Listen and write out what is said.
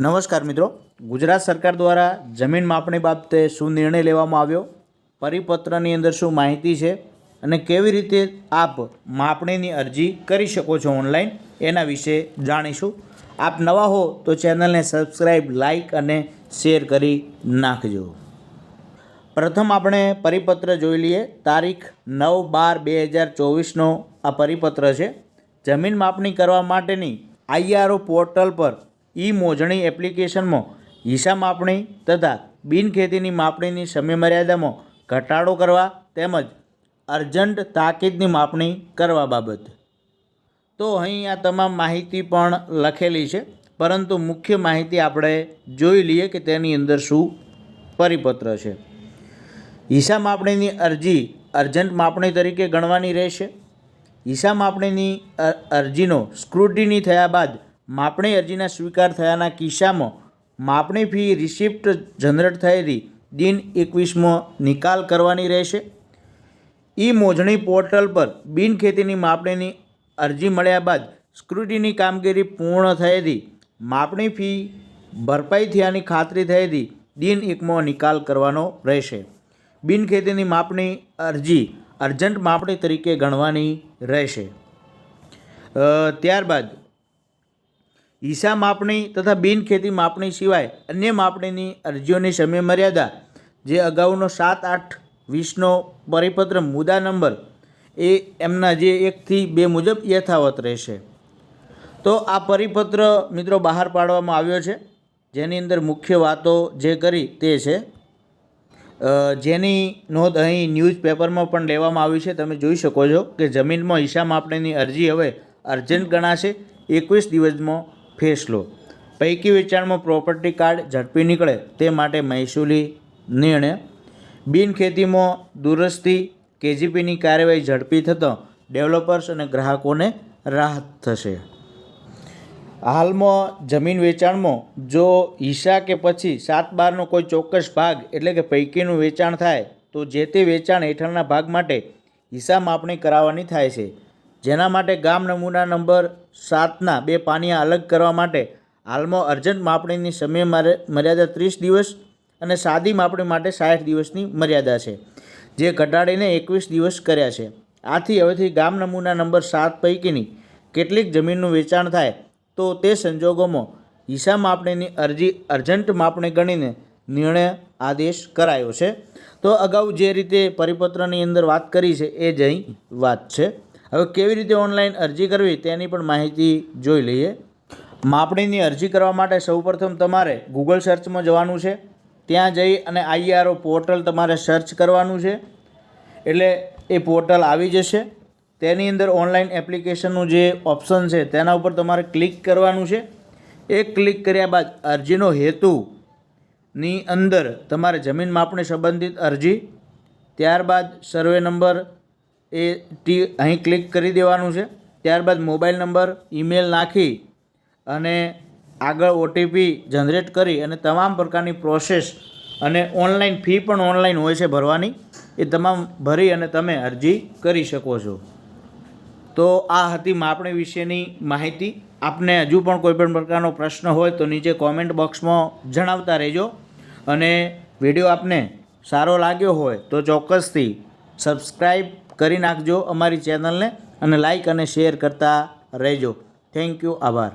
નમસ્કાર મિત્રો. ગુજરાત સરકાર દ્વારા જમીન માપણી બાબતે શું નિર્ણય લેવામાં આવ્યો? પરિપત્રની અંદર શું માહિતી છે? અને કેવી રીતે આપ માપણીની અરજી કરી શકો છો ઓનલાઈન? એના વિશે જાણીશું. આપ નવા હો તો ચેનલને સબસ્ક્રાઈબ લાઇક અને શેર કરી નાખજો. પ્રથમ આપણે પરિપત્ર જોઈ લઈએ. તારીખ નવ બાર બે હજાર ચોવીસનો આ પરિપત્ર છે. જમીન માપણી કરવા માટેની આઈઆરઓ પોર્ટલ પર ઈ મોજણી એપ્લિકેશનમાં હિસાબ માપણી તથા બિનખેતીની માપણીની સમયમર્યાદામાં ઘટાડો કરવા તેમજ અર્જન્ટ તાકીદની માપણી કરવા બાબત. તો અહીં આ તમામ માહિતી પણ લખેલી છે, પરંતુ મુખ્ય માહિતી આપણે જોઈ લઈએ કે તેની અંદર શું પરિપત્ર છે. હિસાબ માપણીની અરજી અર્જન્ટ માપણી તરીકે ગણવાની રહેશે. હિસાબ માપણીની અરજીનો સ્ક્રુટિની થયા બાદ માપણી અરજીના સ્વીકાર થયાના કિસ્સામાં માપણી ફી રિસિપ્ટ જનરેટ થયેલી દિન એકવીસમાં નિકાલ કરવાની રહેશે. ઈ મોજણી પોર્ટલ પર બિનખેતીની માપણીની અરજી મળ્યા બાદ સ્ક્રુટીની કામગીરી પૂર્ણ થયેલી માપણી ફી ભરપાઈ થયાની ખાતરી થયેલી દિન એકમાં નિકાલ કરવાનો રહેશે. બિનખેતીની માપણી અરજી અર્જન્ટ માપણી તરીકે ગણવાની રહેશે. ત્યારબાદ હિસ્સા માપણી તથા બિનખેતી માપણી સિવાય અન્ય માપણીની અરજીઓની સમયમર્યાદા, જે અગાઉનો સાત આઠ વીસનો પરિપત્ર મુદ્દા નંબર એ એમના જે એકથી બે મુજબ યથાવત રહેશે. તો આ પરિપત્ર મિત્રો બહાર પાડવામાં આવ્યો છે. જેની અંદર મુખ્ય વાતો જે કરી તે છે. જેની નોંધ અહીં ન્યૂઝપેપરમાં પણ લેવામાં આવી છે. તમે જોઈ શકો છો કે જમીનમાં હિસા માપણીની અરજી હવે અર્જન્ટ ગણાશે. એકવીસ દિવસમાં ફેસલો પૈકી વેચાણમાં પ્રોપર્ટી કાર્ડ ઝડપી નીકળે તે માટે મહેસૂલી નિર્ણય. બિનખેતીમાં દુરસ્તી, કેજીપીની કાર્યવાહી ઝડપી થતાં ડેવલપર્સ અને ગ્રાહકોને રાહત થશે. હાલમાં જમીન વેચાણમાં જો હિસ્સા કે પછી સાત બારનો કોઈ ચોક્કસ ભાગ એટલે કે પૈકીનું વેચાણ થાય, તો જે તે વેચાણ હેઠળના ભાગ માટે હિસ્સા માપણી કરાવવાની થાય છે. જેના માટે ગામ નમૂના નંબર સાતના બે પાનીયા અલગ કરવા માટે હાલમાં અર્જન્ટ માપણીની સમય મર્યાદા ત્રીસ દિવસ અને સાદી માપણી માટે સાઠ દિવસની મર્યાદા છે, જે ઘટાડીને એકવીસ દિવસ કર્યા છે. આથી હવેથી ગામ નમૂના નંબર સાત પૈકીની કેટલીક જમીનનું વેચાણ થાય તો તે સંજોગોમાં હિસા માપણીની અરજી અર્જન્ટ માપણી ગણીને નિર્ણય આદેશ કરાયો છે. તો અગાઉ જે રીતે પરિપત્રની અંદર વાત કરી છે એ જ અહીં વાત છે. હવે કેવી રીતે ઓનલાઈન અરજી કરવી તેની પણ માહિતી જોઈ લઈએ. માપણીની અરજી કરવા માટે સૌપ્રથમ તમારે ગૂગલ સર્ચમાં જવાનું છે. ત્યાં જઈ અને આઈઆરઓ પોર્ટલ તમારે સર્ચ કરવાનું છે. એટલે એ પોર્ટલ આવી જશે. તેની અંદર ઓનલાઈન એપ્લિકેશનનું જે ઓપ્શન છે તેના ઉપર તમારે ક્લિક કરવાનું છે. એ ક્લિક કર્યા બાદ અરજીનો હેતુની અંદર તમારે જમીન માપણી સંબંધિત અરજી, ત્યારબાદ સર્વે નંબર એ ટી અહીં ક્લિક કરી દેવાનું છે. ત્યારબાદ મોબાઈલ નંબર, ઈમેલ નાખી અને આગળ ઓટીપી જનરેટ કરી અને તમામ પ્રકારની પ્રોસેસ અને ઓનલાઈન ફી પણ ઓનલાઈન હોય છે ભરવાની. એ તમામ ભરી અને તમે અરજી કરી શકો છો. તો આ હતી માપણી વિશેની માહિતી. આપને હજુ પણ કોઈ પણ પ્રકારનો પ્રશ્ન હોય તો નીચે કોમેન્ટ બોક્સમાં જણાવતા રહેજો. અને વીડિયો આપને સારો લાગ્યો હોય તો ચોક્કસથી સબસ્ક્રાઈબ કરી નાખજો અમારી ચેનલને અને લાઇક અને શેર કરતા રહેજો. થેન્ક યુ આભાર.